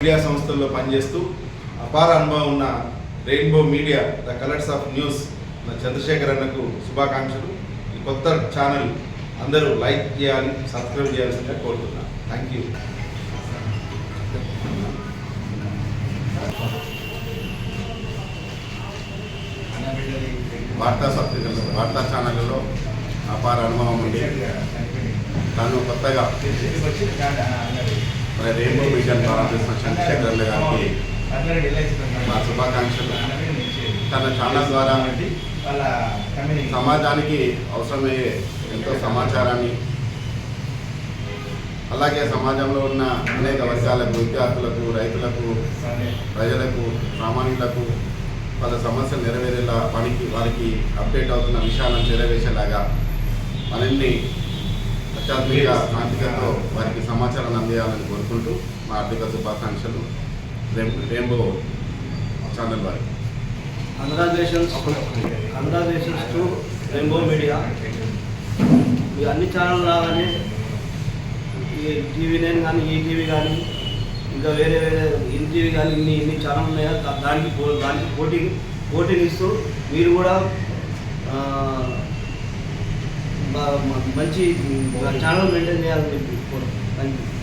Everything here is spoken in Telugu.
మీడియా సంస్థల్లో పనిచేస్తూ అపార అనుభవం ఉన్న rainbow media the colours of news Chandrasekhar అన్నకు శుభాకాంక్షలు. ఈ కొత్త ఛానల్ అందరూ లైక్ చేయాలి సబ్స్క్రైబ్ చేయాల్సిందిగా కోరుతున్నాను థ్యాంక్ యూ వార్తా పత్రికలు వార్తా ఛానళ్ళలో అపార అనుభవం ఉంది తను కొత్తగా రెయిన్బో మిషన్ ప్రారంభిస్తున్న చంద్రశేఖర్ గారికి మా శుభాకాంక్షలు. తన ఛానల్ ద్వారా సమాజానికి అవసరమయ్యే ఎంతో సమాచారాన్ని అలాగే సమాజంలో ఉన్న అనేక వర్గాలకు విద్యార్థులకు రైతులకు ప్రజలకు సామాన్యులకు వాళ్ళ సమస్యలు నెరవేరేలా పనికి వారికి అప్డేట్ అవుతున్న విషయాలను నెరవేర్చేలాగా మనల్ని అత్యాధునిక సాంకేతికతో వారికి సమాచారాన్ని అందించాలని కోరుకుంటూ మా ఆర్థిక శుభాకాంక్షలు. రెయిన్- రెయిన్బో ఛానల్ వారికి congratulations congratulations to rainbow media ఈ అన్ని ఛానల్ లాగానే ఈ టీవీ నైన్ కానీ ఈ టీవీ కానీ ఇంకా వేరే వేరే ఇన్ టీవీ కానీ ఇన్ని ఇన్ని ఛానల్ ఉన్నాయో? దానికి పో- దానికి పోటీ పోటీని ఇస్తూ మీరు కూడా మంచి ఛానల్ మెయింటైన్ చేయాలని చెప్పి థ్యాంక్ యూ